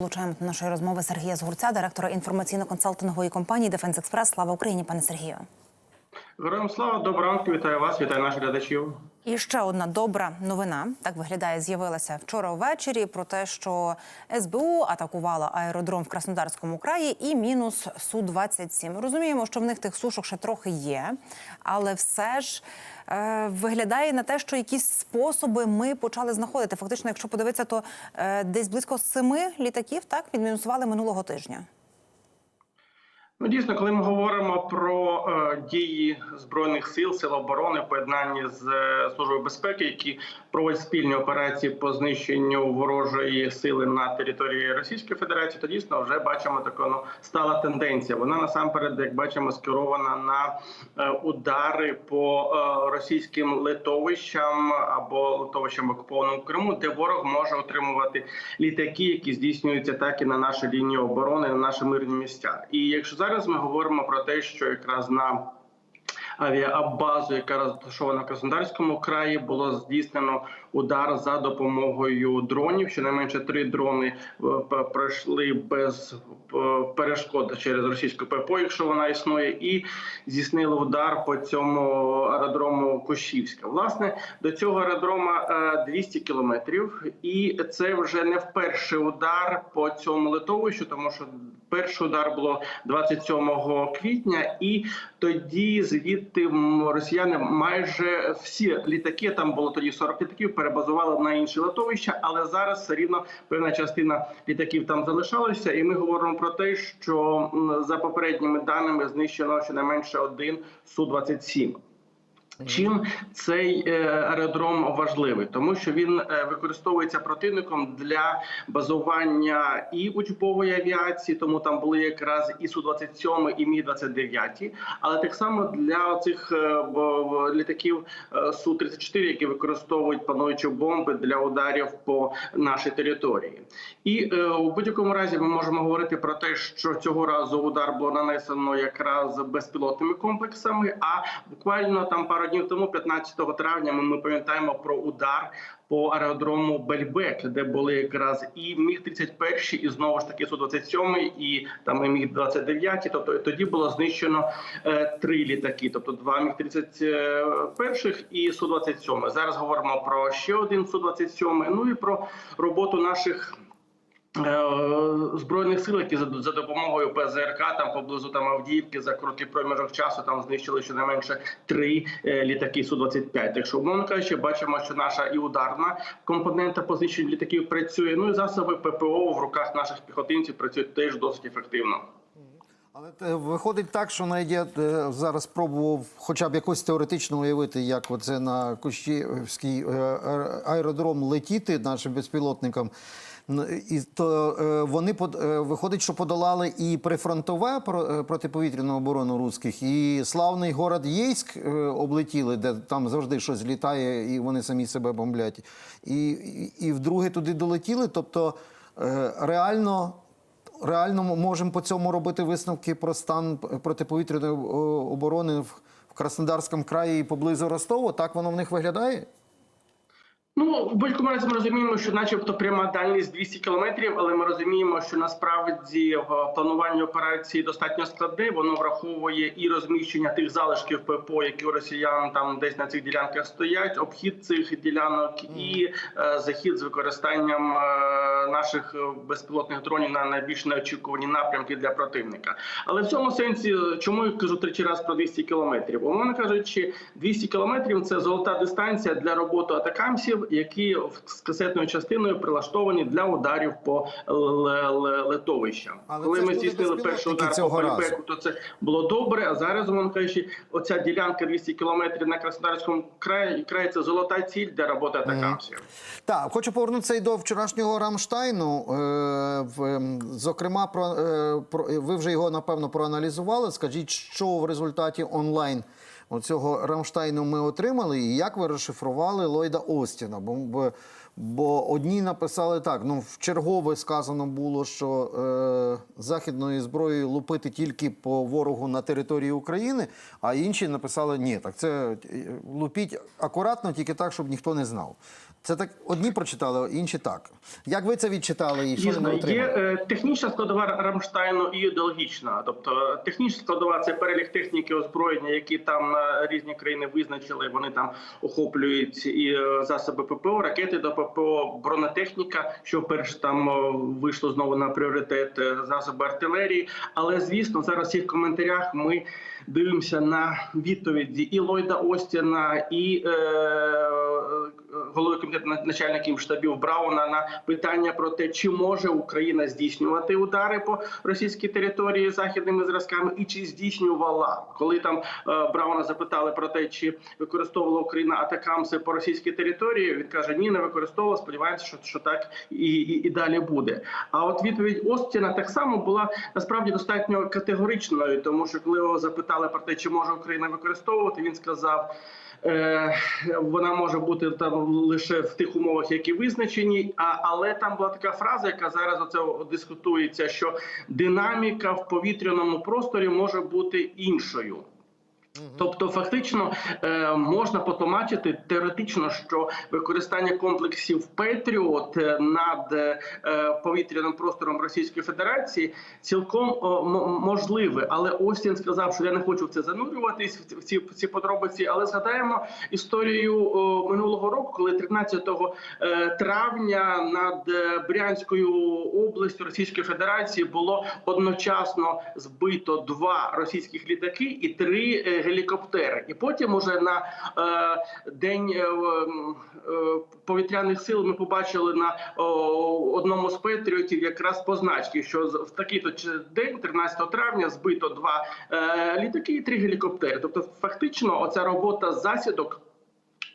Долучаємо до нашої розмови Сергія Згурця, директора інформаційно-консалтингової компанії Дефенс Експрес. Слава Україні, пане Сергію. Героям слава, ранку, вітаю вас, вітаю наших глядачів. І ще одна добра новина так виглядає. З'явилася вчора ввечері про те, що СБУ атакувала аеродром в Краснодарському краї і мінус су 27 Розуміємо, що в них тих сушок ще трохи є, але все ж е, виглядає на те, що якісь способи ми почали знаходити. Фактично, якщо подивитися, то е, десь близько семи літаків так відмінусували минулого тижня. Ну, дійсно, коли ми говоримо про е, дії збройних сил, сил оборони, поєднання з е, службою безпеки, які проводять спільні операції по знищенню ворожої сили на території Російської Федерації, то дійсно вже бачимо таку ну, стала тенденція. Вона насамперед, як бачимо, скерована на е, удари по е, російським литовищам або литовищам окупованому Криму, де ворог може отримувати літаки, які здійснюються так і на нашій лінії оборони, на наші мирні місця. І якщо зараз ми говоримо про те, що якраз на авіабазу, яка розташована в Краснодарському краї, було здійснено удар за допомогою дронів. Щонайменше три дрони е, пройшли без е, перешкод через російську ППО, якщо вона існує, і здійснили удар по цьому аеродрому Кошівська. Власне, до цього аеродрома е, 200 кілометрів, і це вже не вперше удар по цьому литовищу, тому що перший удар було 27 квітня, і тоді звідти росіяни майже всі літаки, там було тоді 40 літаків, перебазували на інші литовища, але зараз все рівно певна частина літаків там залишалася. І ми говоримо про те, що за попередніми даними знищено щонайменше один су 27 Чим цей е, аеродром важливий, тому що він е, використовується противником для базування і учбової авіації, тому там були якраз і су 27 і мі 29 але так само для цих літаків су 34 які використовують плануючі бомби для ударів по нашій території. І е, у будь-якому разі ми можемо говорити про те, що цього разу удар було нанесено якраз безпілотними комплексами. А буквально там пару днів тому, 15 травня, ми, пам'ятаємо про удар по аеродрому Бельбек, де були якраз і міг 31 і знову ж таки су 27 і там і міг 29 Тобто тоді було знищено е, три літаки, тобто два міг 31 і су 27 Зараз говоримо про ще один су 27 Ну і про роботу наших. Е, Збройних сил, які за, за допомогою ПЗРК там поблизу там Авдіївки за короткий проміжок часу там знищили щонайменше три е, літаки су 25 Так що, умовно кажучи, бачимо, що наша і ударна компонента по знищенню літаків працює. Ну і засоби ППО в руках наших піхотинців працюють теж досить ефективно. Але е, виходить так, що навіть я зараз спробував хоча б якось теоретично уявити, як оце на Кощівський е, аеродром летіти нашим безпілотникам. Н- І то е, вони е, виходить, що подолали і прифронтове е, протиповітряну оборону русських, і славний город Єйськ облетіли, де там завжди щось літає, і вони самі себе бомблять. І, і, вдруге туди долетіли. Тобто реально реально можемо по цьому робити висновки про стан протиповітряної оборони в, Краснодарському краї і поблизу Ростова. Так воно в них виглядає? Ну, в будь-якому разі ми розуміємо, що, начебто, пряма дальність 200 кілометрів, але ми розуміємо, що насправді в плануванні операції достатньо складне. Воно враховує і розміщення тих залишків ППО, які у росіян там десь на цих ділянках стоять, обхід цих ділянок і е, захід з використанням е, наших е, безпілотних дронів на найбільш неочікувані напрямки для противника. Але в цьому сенсі, е, чому я кажу тричі раз про 200 кілометрів? Умовно кажучи, 200 кілометрів це золота дистанція для роботи атакамсів, які з касетною частиною прилаштовані для ударів по летовищам. Але Коли ми здійснили перший удар по разу. То це було добре. А зараз, умовно кажучи, оця ділянка 200 кілометрів на Краснодарському краї, краї це золота ціль для роботи атакамсів. Так, хочу повернутися і до вчорашнього Рамштайну. Е, в, ем, зокрема, про, е, ви вже його напевно проаналізували. Скажіть, що в результаті онлайн оцього Рамштайну ми отримали, і як ви розшифрували Ллойда Остіна? Бо, бо, одні написали так: ну в чергове сказано було, що е, західною зброєю лупити тільки по ворогу на території України, а інші написали ні, так це е, лупіть акуратно, тільки так, щоб ніхто не знав. Це так одні прочитали, інші так. Як ви це відчитали і що Дійсно, вони є е, технічна складова Рамштайну і ідеологічна. Тобто е, технічна складова це перелік техніки озброєння, які там е, різні країни визначили. Вони там охоплюють і е, засоби ППО, ракети до ППО, бронетехніка, що вперше там вийшло знову на пріоритет засоби артилерії. Але звісно, зараз в цих коментарях ми дивимося на відповіді і Ллойда Остіна, і е, голови комітету начальників штабів Брауна на питання про те, чи може Україна здійснювати удари по російській території західними зразками, і чи здійснювала, коли там е, Брауна запитали про те, чи використовувала Україна атакамси по російській території. Він каже: ні, не використовувала. Сподіваємося, що, що так і, і, і далі буде. А от відповідь Остіна так само була насправді достатньо категоричною, тому що коли його запитали про те, чи може Україна використовувати, він сказав. Е, вона може бути там лише в тих умовах, які визначені. Але там була така фраза, яка зараз оце дискутується, що динаміка в повітряному просторі може бути іншою. Тобто, фактично е, можна потлумачити теоретично, що використання комплексів Петріот е, над е, повітряним простором Російської Федерації цілком можливе. Але Остін сказав, що я не хочу в це занурюватись в ці- в ці, подробиці. Але згадаємо історію минулого року, коли 13 е, травня над Брянською областю Російської Федерації було одночасно збито два російських літаки і три гелікоптери. І потім, уже на е, день е, е, повітряних сил, ми побачили на о, одному з патріотів якраз позначки, що в такий-то день, 13 травня, збито два е, літаки і три гелікоптери. Тобто, фактично, оця робота засідок.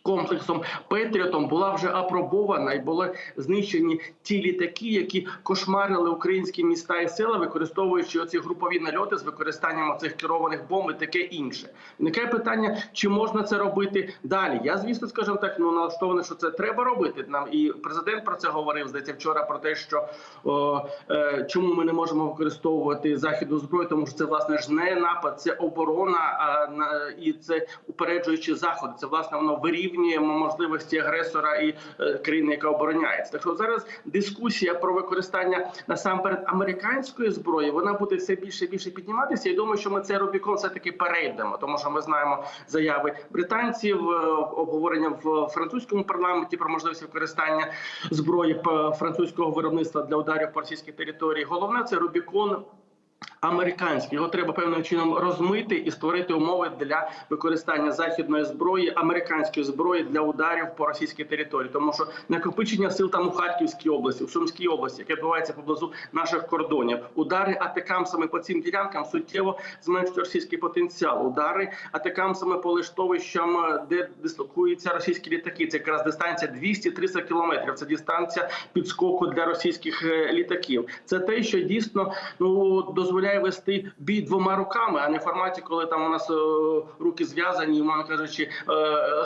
Комплексом Петріотом була вже апробована і були знищені ті літаки, які кошмарили українські міста і села, використовуючи оці групові нальоти з використанням цих керованих бомб і таке інше. Виникає питання, чи можна це робити далі. Я звісно, скажімо так, ну налаштований, що це треба робити. Нам і президент про це говорив. Здається, вчора про те, що о, е, чому ми не можемо використовувати західну зброю, тому що це власне ж не напад, це оборона, а на і це упереджуючи заходи. Це власне воно вирівнює можливості агресора і е, країни, яка обороняється. Так що зараз дискусія про використання насамперед американської зброї вона буде все більше і більше підніматися. І думаю, що ми цей Рубікон все таки перейдемо, тому що ми знаємо заяви британців, е, обговорення в французькому парламенті про можливість використання зброї п- французького виробництва для ударів по російській території. Головне це Рубікон. Американський його треба певним чином розмити і створити умови для використання західної зброї, американської зброї для ударів по російській території, тому що накопичення сил там у Харківській області, у Сумській області, яке відбувається поблизу наших кордонів, удари атакамсами по цим ділянкам суттєво зменшують російський потенціал. Удари атакамсами по лиштовищам, де дислокуються російські літаки. Це якраз дистанція 200-300 кілометрів. Це дистанція підскоку для російських е, літаків. Це те, що дійсно ну дозволяє вести бій двома руками, а не в форматі, коли там у нас е, руки зв'язані, мовно кажучи, е,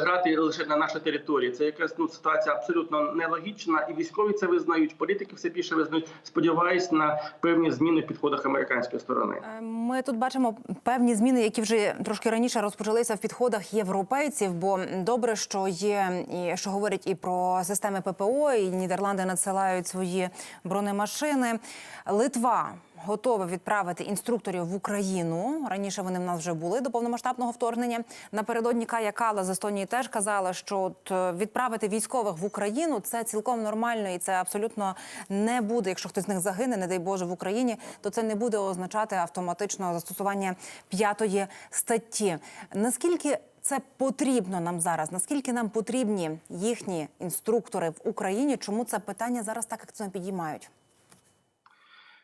грати лише на нашій території. Це якась ну ситуація абсолютно нелогічна, і військові це визнають. Політики все більше визнають. Сподіваюсь на певні зміни в підходах американської сторони. Е, Ми тут бачимо певні зміни, які вже трошки раніше розпочалися в підходах європейців. Бо добре, що є і що говорять і про системи ППО, і Нідерланди надсилають свої бронемашини. Литва готова відправити інструкторів в Україну. Раніше вони в нас вже були до повномасштабного вторгнення. Напередодні Кая Кала з Естонії теж казала, що от е, відправити військових в Україну це цілком нормально, і це абсолютно не буде. Якщо хтось з них загине, не дай Боже, в Україні, то це не буде означати автоматично застосування п'ятої статті. Наскільки це потрібно нам зараз? Наскільки нам потрібні їхні інструктори в Україні? Чому це питання зараз так активно підіймають?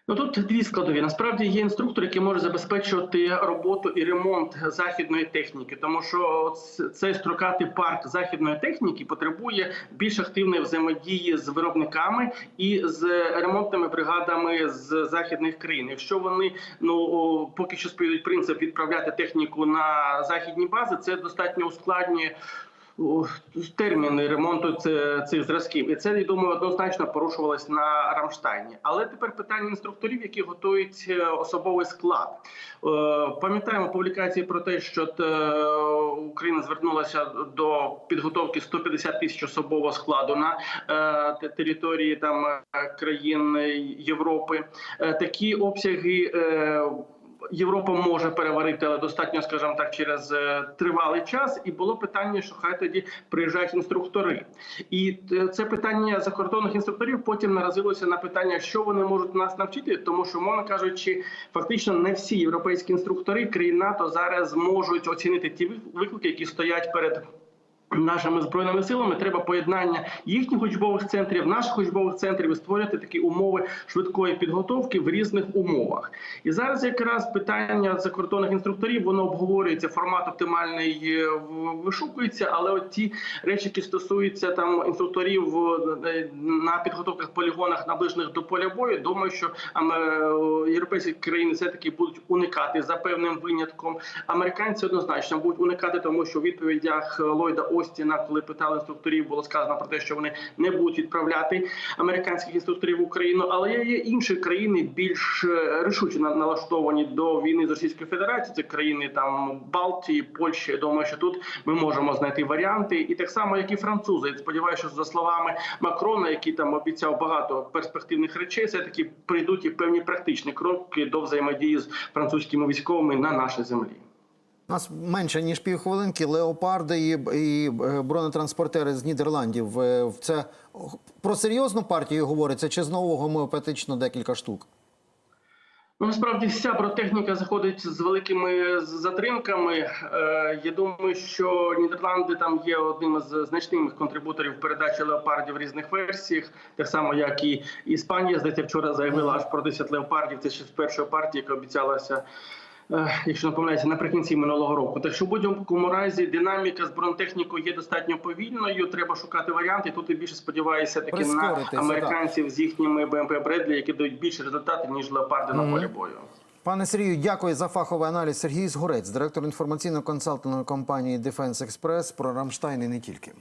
Ну тут дві складові. Насправді є інструктор, який може забезпечувати роботу і ремонт західної техніки, тому що цей строкатий парк західної техніки потребує більш активної взаємодії з виробниками і з ремонтними бригадами з західних країн. Якщо вони ну поки що сповідують принцип відправляти техніку на західні бази, це достатньо ускладнює. Терміни ремонту цих зразків, і це я думаю однозначно порушувалось на Рамштайні. Але тепер питання інструкторів, які готують е, особовий склад. Е, Пам'ятаємо публікації про те, що е, Україна звернулася до підготовки 150 тисяч особового складу на території там країн Європи. Такі обсяги. Європа може переварити, але достатньо, скажімо так, через е, тривалий час. І було питання, що хай тоді приїжджають інструктори. І е, це питання закордонних інструкторів потім наразилося на питання, що вони можуть нас навчити, тому що, мовно кажучи, фактично не всі європейські інструктори країн НАТО зараз можуть оцінити ті виклики, які стоять перед. Нашими збройними силами треба поєднання їхніх учбових центрів, наших учбових центрів і створювати такі умови швидкої підготовки в різних умовах. І зараз якраз питання закордонних інструкторів воно обговорюється. Формат оптимальний е, вишукується, але от ті речі, які стосуються там інструкторів е, на підготовках полігонах, наближених до поля бою, думаю, що європейські країни все таки будуть уникати за певним винятком. Американці однозначно будуть уникати, тому що у відповідях Ллойда Остіна, коли питали інструкторів, було сказано про те, що вони не будуть відправляти американських інструкторів в Україну. Але є інші країни більш е, рішуче на- налаштовані до війни з Російською Федерацією. Це країни там Балтії, Польщі. Я думаю, що тут ми можемо знайти варіанти, і так само, як і французи. Я Сподіваюся, що за словами Макрона, який там обіцяв багато перспективних речей, все таки прийдуть і певні практичні кроки до взаємодії з французькими військовими на нашій землі. У нас менше ніж півхвилинки. Леопарди і, і е, бронетранспортери з Нідерландів. Е, Це про серйозну партію говориться чи знову гомеопатично декілька штук? Ну, насправді вся бронетехніка заходить з великими затримками. Е, я думаю, що Нідерланди там є одним з значних контрибуторів передачі леопардів в різних версіях, так само як і Іспанія. Здається, вчора заявила аж про 10 леопардів. Це ще з першої партії, яка обіцялася. Е, Якщо не помиляюся, наприкінці минулого року, так що в будь-якому разі динаміка з бронетехнікою є достатньо повільною. Треба шукати варіанти. Тут я більше сподіваюся таки на американців з їхніми БМП Бредлі, які дають більше результатів ніж леопарди на полі бою. Пане Сергію, дякую за фаховий аналіз. Сергій Згорець, директор інформаційно-консалтингової компанії Defense Express про Рамштайн і не тільки.